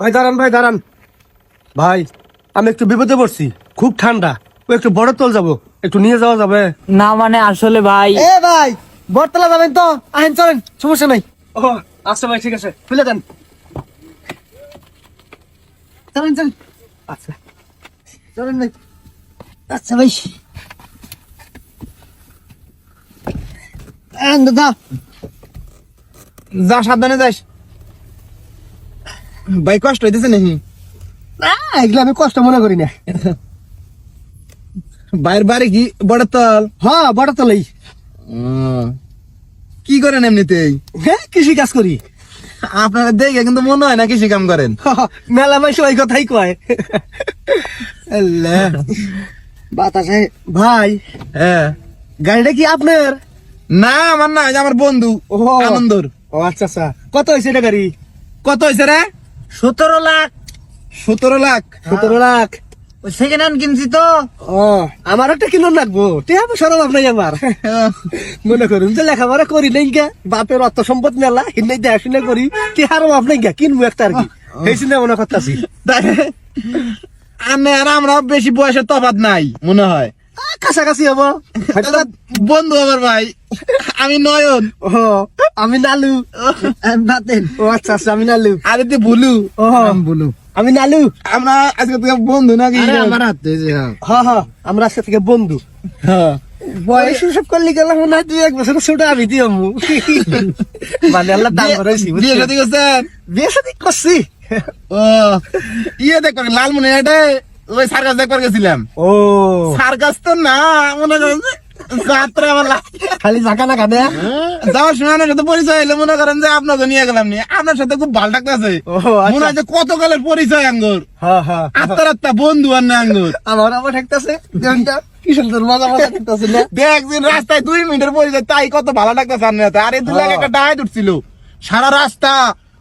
ভাই দাঁড়ান ভাই দাঁড়ান। ভাই আমি একটু বিপদে পড়ছি। খুব ঠান্ডা। ও একটু বড় তোল যাব। একটু নিয়ে যাওয়া যাবে। না মানে আসলে ভাই এ ভাই বটতলা যাবেন তো? আহেন চলেন সমস্যা নাই। ও আচ্ছা ভাই ঠিক আছে। ফেলে দেন। চলেন চলেন। আচ্ছা। চলেন ভাই। আচ্ছা ভাই। দাদা। যা সাবধানে যাস। ভাই কষ্ট হইতেছে নাকি? আহ, এগুলো আমি কষ্ট মনে করি না। বাইরের বাড়ি কি? বড় তল হ্যাঁ বটতলাই। কি করেন এমনিতেই হ্যাঁ কৃষি কাজ করি। আপনারা দেখে কিন্তু মনে হয় না কৃষি কাম করেন। মেলা মাস ওই কথাই কয়। বাতাসে ভাই হ্যাঁ। গাড়িটা কি আপনার? না আমার না আমার বন্ধু ও। আনন্দর। ও আচ্ছা আচ্ছা। কত হয়েছে এটা গাড়ি? কত হয়েছে রে? সতেরো লাখ। সতেরো লাখ। সতেরো লাখ। সেকেন্ড হ্যান্ড কিনছি তো। ও আমার একটা কিলো লাগবো। টিয়া সরব আপনাই আমার। মনে করুন যে লেখাপড়া করি নাই গা। বাপের অর্থ সম্পদ মেলা হিন্দাই দেখাশোনা করি। টিহারও আপনাই গা কিনবো একটা আর কি। এই চিন্তা মনে করতেছি। আমি আর আমরা বেশি বয়সের তফাত নাই মনে হয়। কাছাকাছি হব। বন্ধু আমার ভাই। আমি নয়ন। ও আমি নালু। বাতেন ও আচ্ছা আচ্ছা আমি নালু। আরে তুই ভুলু ও বলু। আমি নালু। আমরা আজকে থেকে বন্ধু নাকি? হাতে হ হ আমরা আজকে থেকে বন্ধু। হ্যাঁ। বয়স সব করলি গেলাম মনে হয় দুই এক বছর ছোট আমি দিও মু। মানে আল্লাহ দাম করেছি বিয়ে শাদী করছেন? বিয়ে সাথে করছি। ও ইয়ে দেখবার লালমনি এটা ওই সার্কাস দেখবার গেছিলাম। ও। সার্কাস তো না মনে করেন খালি না কানে যাওয়ার সময় সাথে পরিচয় হইলে মনে করেন যে আপনাকে নিয়ে গেলাম নিয়ে আপনার সাথে খুব ভালো লাগতেছে আচ্ছা। মনে হয় কত কালের পরিচয় আঙ্গুর। হ্যাঁ হ্যাঁ আত্মার আত্মা বন্ধু আর না আঙ্গুর। আমার আবার ঠেকতেছে। রাস্তায় দুই মিনিটের পরিচয় তাই কত ভালো লাগতেছে আর আরে দু লাখ হ্যাঁ। একটা ডায়েট উঠছিল সারা রাস্তা।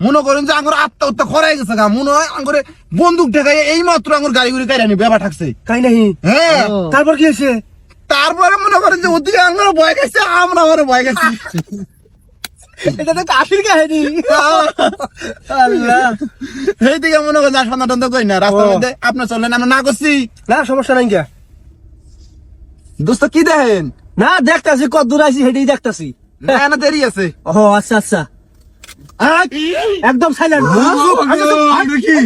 মনে করেন যে আঙ্গুর আত্মা উত্তা খরাই গেছে গা। মনে হয় আঙ্গুরে বন্দুক ঠেকাই এই মাত্র আঙ্গুর গাড়ি গুড়ি কাইরানি ব্যাপার থাকছে কাই নাহি? হ্যাঁ। তারপর কি হয়েছে? তারপরে মনে করেন যে ওদিকে আঙ্গুর ভয় গেছে আমরা ওরে ভয় গেছি এটা তো কাফির কাহিনী আল্লাহ এই দিকে মনে করেন আসপানা টন্ত কই না রাস্তার মধ্যে আপনার চললেন আমরা না করছি না সমস্যা নাই কে দোস্ত কি দেখেন না দেখতাছি কত দূর আইছি হেঁটেই দেখতাছি না না দেরি আছে ও আচ্ছা আচ্ছা একদম সাইলেন্ট দেখি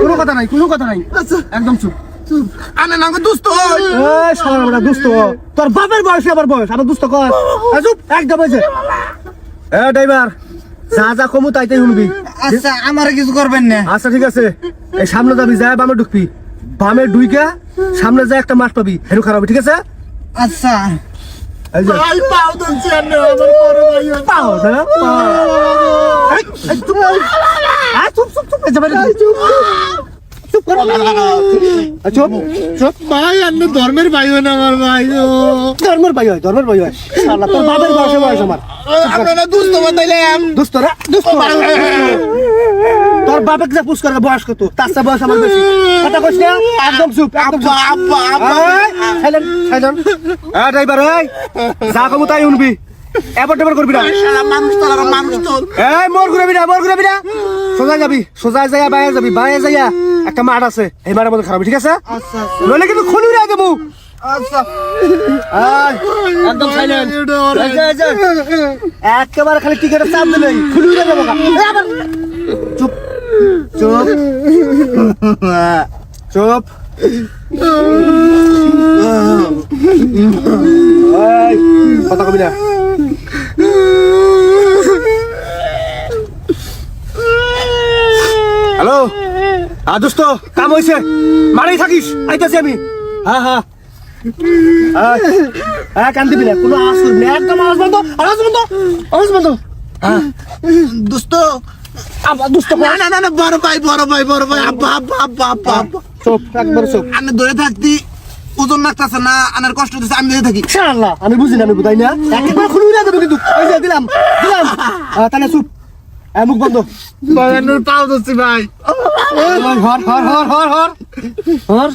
কোনো কথা নাই কোনো কথা নাই। একদম চুপ। আনে না গো এই শালা বড়া দুষ্ট তোর বাপের বয়সে আবার বয়স? আবার দুষ্ট কর চুপ একদম এ ড্রাইভার যা যা কমু শুনবি। আচ্ছা আমার কিছু করবেন না। আচ্ছা ঠিক আছে। এই সামনে যাবি যায় বামে ঢুকবি। বামে ডুইকা সামনে যায় একটা মাছ পাবি। হেরু খারাপ ঠিক আছে? আচ্ছা। যে ভাই পাও ধরছি আনে আমার বড় ভাই পাও না পাও। এই, এই, চুপ চুপ চুপ চুপ এই যে চুপ চুপ কর। চুপ চুপ। ভাই আন্নে ধর্মের ভাই হয় না আমার ভাই ধর্মের ভাই হয় ধর্মের ভাই হয়। শালা তোর বাপের বয়সে বয়স আমার। আপনারা দুস্থ বাতাইলাম রে দুষ্ট তোর বাপের যা পুষ করে বয়স কত? তার চেয়ে বয়স আমার বেশি। কথা কইছ না একদম চুপ একদম চুপ। আব্বা আব্বা সাইলেন্ট সাইলেন্ট। এ ড্রাইভার ওই যা কমু তাই শুনবি এবার টেবার করবি না। শালা মানুষ তো আর মানুষ তো। এই মোর ঘুরাবি না মোর ঘুরাবি না। সোজা যাবি সোজা যাইয়া বাইরে যাবি বাইরে যাইয়া একটা মাঠ আছে এই মাঠের মধ্যে খারাপ ঠিক আছে? আচ্ছা নইলে কিন্তু খুলি উড়ে দেবো। আচ্ছা। একেবারে খালি টিকেটের চাপ দিলে খুলি। এই আবার। চুপ। চুপ। চুপ কথা কবি না। হ্যালো? হ্যাঁ দোস্ত, কাম হয়েছে মারেই থাকিস। আইতাছি আমি। হ্যাঁ হ্যাঁ কান করবি একদম আওয়াজ বন্ধ। আওয়াজ বন্ধ। আওয়াজ বন্ধ। হ্যাঁ দোস্ত আবার দুষ্ট না না না না বড় ভাই বড় ভাই বড় ভাই আব্বা আব্বা আব্বা আব্বা আব্বা। চুপ একবার চুপ। আনে ধরে থাকতি ওজন লাগতাছে না আনার কষ্ট আমি ধরে থাকি। ইনশাআল্লাহ আমি বুঝি না আমি বুঝাই না। একেবারে খুলে উড়ে দেবো কিন্তু। এই যে দিলাম দিলাম। তাহলে চুপ। মুখ বন্ধ। বাগানোর পাও ধরছি ভাই। হর হর হর হর হর হর।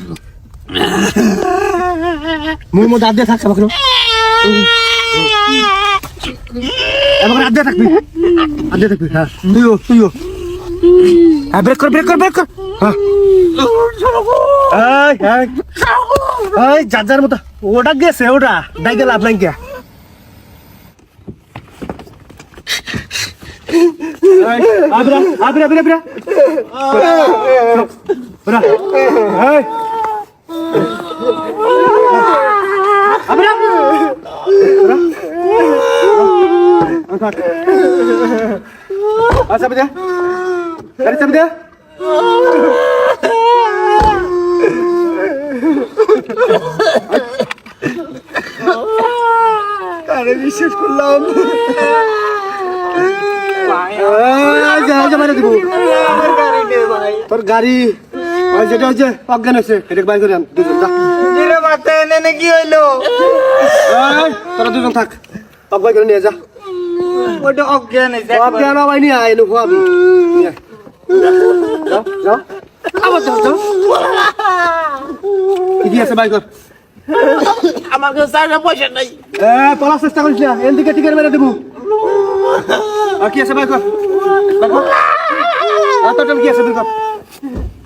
মুখ মধ্যে হাত দিয়ে থাকছে এবার আদে থাকবি? আদে থাকবি হ্যাঁ। তুইও তুইও। হ্যাঁ ব্রেক কর ব্রেক কর ব্রেক কর। হ্যাঁ। যার যার মতো। ওটা গেছে, ওটা। ডাই গেল আপনার কে। আবরা আবরা আবরা আবরা। আবরা। আবরা। আচ্ছা বিদে গাড়ি চাবি দে আরে বিশ্বাস করলাম তোর গাড়ি যেটা হচ্ছে অজ্ঞান হয়েছে এটা বাইর করে আন দুজন যা। কি হইল? তোরা দুজন থাক। তক করে নিয়ে যা। ওটা অজ্ঞান হয়েছে অজ্ঞান হবাই নিয়ে আয় এনে খোয়াবি। যাও যাও আবার যাও যাও কি আছে বাই কর। আমার কাছে পয়সা নাই। চেষ্টা করিস না এর দিকে টিকেট মেরে দেবো। আর কি আছে বাই কর। বাই কর। আর তোর কি আছে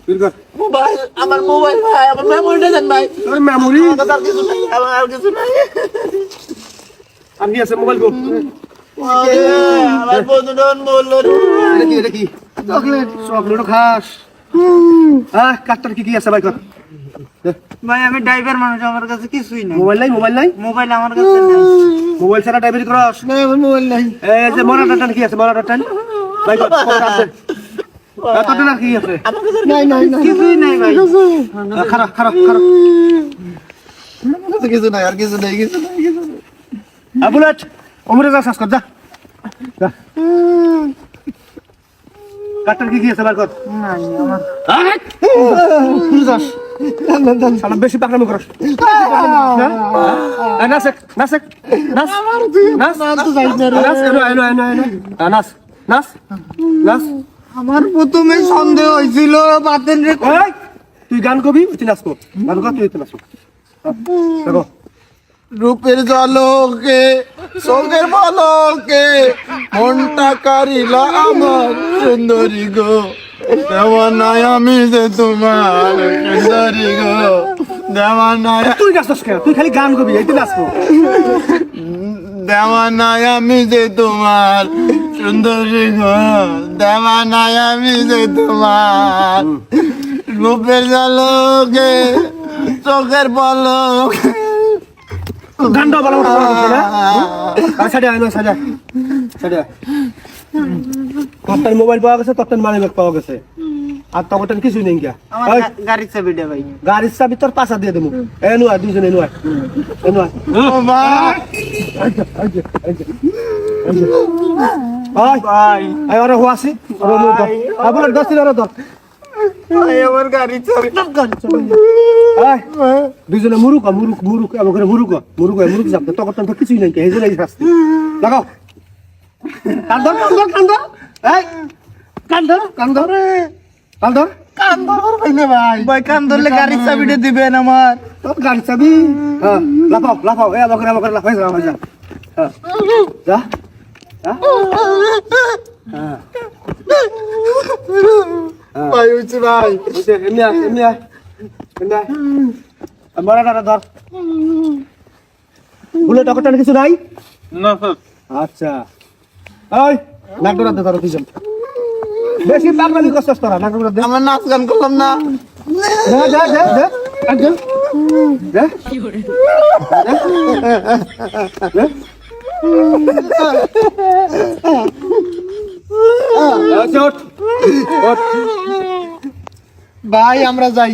ভাই আমার মোবাইল ভাই আমার মেমোরিটা দেন ভাই। মেমোরি আর কিছু নাই আমার আর কিছু নাই। আর আছে মোবাইল কো আমার বন্ধু ডন বলল এটা কি এটা কি? চকলেট। চকলেটও খাস। হ্যাঁ কাঠটার কি কি আছে কর। ভাই আমি ড্রাইভার মানুষ আমার কাছে কিছুই নাই। মোবাইল নাই মোবাইল নাই? মোবাইল আমার কাছে নাই। মোবাইল ছাড়া ড্রাইভারি করস। না আমার মোবাইল নাই। এই যে মরাটা টান কি আছে মরাটা টান? বাই কর কত আছে কত টাকা কি আছে নাই নাই কিছুই নাই ভাই। খারাপ খারাপ খারাপ। কিছু নাই আর কিছু নাই কিছু নাই কিছু নাই। আ ওমরে যা শ্বাস কর যা। যা। কি কি আছে বার কর। নাই আমার সালা বেশি পাকড়ামি করস। নাচ নাচ নাচ। নাচ নাচ। নাচ। আমার প্রথমে সন্দেহ হয়েছিল বাতেন রে তুই গান কবি তুই নাচবো গান কর তুই নাচবো দেখো। রূপের জলকে চোখের পলকে মনটা কারিলা আমার সুন্দরী গো। দেওয়ানায় আমি যে তোমার সুন্দরী গো। দেওয়ানায় তুই কেন? তুই খালি গান কবি এই তুই দেওয়ানায় আমি যে তোমার সুন্দরী গো দেওয়ানায় আমি যে তোমার রূপের জলকে চোখের পলকে গানটা ভালো আয় না আয়। সাইডে আয়। তোরটার মোবাইল পাওয়া গেছে তোরটার মানি ব্যাগ পাওয়া গেছে আর তখন কিছুই নেই গিয়া গাড়ির ভাই গাড়ির চাবি তোর পাশা দিয়ে দেবো আয় দুজন এনু আয় এনু আয় আয় আয় ওরা হুয়াছি ওরা মুখ আপনার দশ দিন ওরা ধর ভাই আমার গাড়ির চাবিটা আয় দুজনে মুরুক মুরুক মুরুক এমন করে মুরুক মুরুক মুরুক যাবে তখন তো কিছুই নেই হেজে নাই শাস্তি লাগাও কান ধর কান ধর কান ধর এই কান ধর কান ধর কান ধর কান ভাই না ভাই ভাই কান ধরলে গাড়ির চাবিটা দিবেন আমার তোর গাড়ি চাবি হ্যাঁ লাফাও লাফাও এ আমাকে আমাকে লাফাই যা যা হ্যাঁ যা হ্যাঁ ভাই হচ্ছে ভাই এমনি এমনি এমনি মরাটা ধর বুলেট অকটার কিছু নাই না আচ্ছা ওই নাগডোরা দে ধরো দুজন বেশি পাগলামি করছস তোরা নাগডোরা দে আমার নাচ গান করলাম না দে দে দে দে একদম দে দে আচ্ছা ভাই আমরা যাই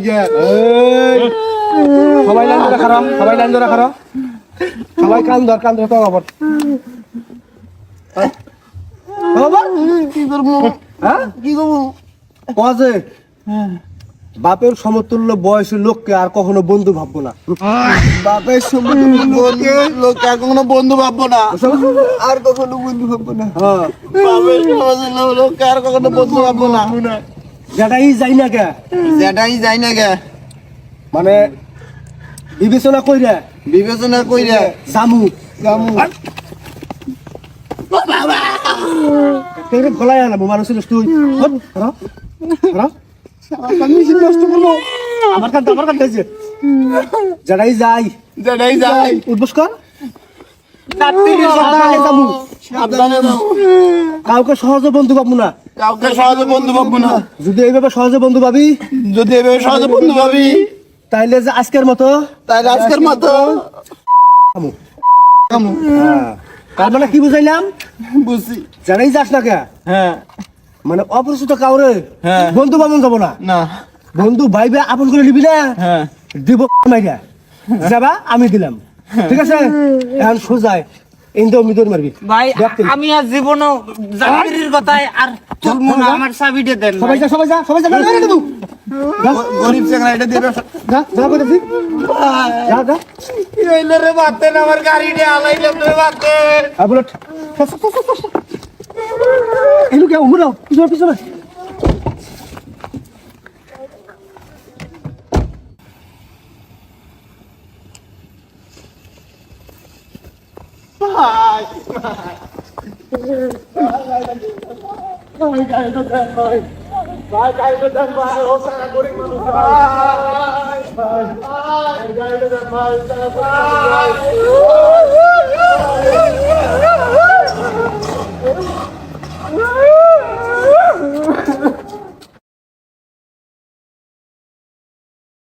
সবাই লাইন ধরে খারাপ সবাই লাইন ধরে খারাপ। সবাই কান ধর কান ধরে তো কি করব? হ্যাঁ? কি করব? কজে বাপের সমতুল্য বয়সী লোককে আর কখনো বন্ধু ভাববো না। বাপের সম্বন্ধে বন্ধু লোক আর কখনো বন্ধু ভাববো না। আর কখনো বন্ধু ভাববো না। হ্যাঁ। বাপের সম্বন্ধে লোক আর কখনো বন্ধু ভাববো না। যেটাই যাই না কে। যেটাই যাই না গে মানে বিবেচনা কইরা। বিবেচনা কইরে। জামু। কেন গলায় আনা মানুষ ছিলিস তুই মেশিন নষ্ট করল আমার কান আমার কান যাই যাই উদ্বোস কর। কাউকে সহজে বন্ধু পাবো না। কাউকে সহজে বন্ধু পাবো না। যদি এইভাবে সহজে বন্ধু পাবি যদি এভাবে সহজে বন্ধু পাবি তাইলে যে আজকের মতো। তাইলে আজকের মতো। কামু। হ্যাঁ। তার মানে কি বুঝাইলাম? বুঝছি। যারাই যাস না কে? হ্যাঁ। মানে অপরিচিত কাউরে হ্যাঁ। বন্ধু বাবন যাব না না বন্ধু ভাইবে আপন করে নিবি না হ্যাঁ দিব মাইরা যাবা আমি দিলাম ঠিক আছে এখন সোজায় ইন্দো মিদর মারবি ভাই আমি আর জীবনও জাকিরের কথায় আর চলবো না আমার চাবিটা দেন সবাই যা সবাই যা সবাই যা গাড়ি দেবো গরিব চেংরা এটা দিয়ে যা যা করে দিবি যা যা রে বাতেন আমার গাড়িটা আলাইলাম রে Baten Elif gel Umur al. Güzel bir sana. Bye. Bye. Bye. Bye. Bye. Bye. ভাই গাইতে দেন ভাই ও সারা গরিব মানুষ ভাই ভাই ভাই গাইতে দেন ভাই সারা ভাই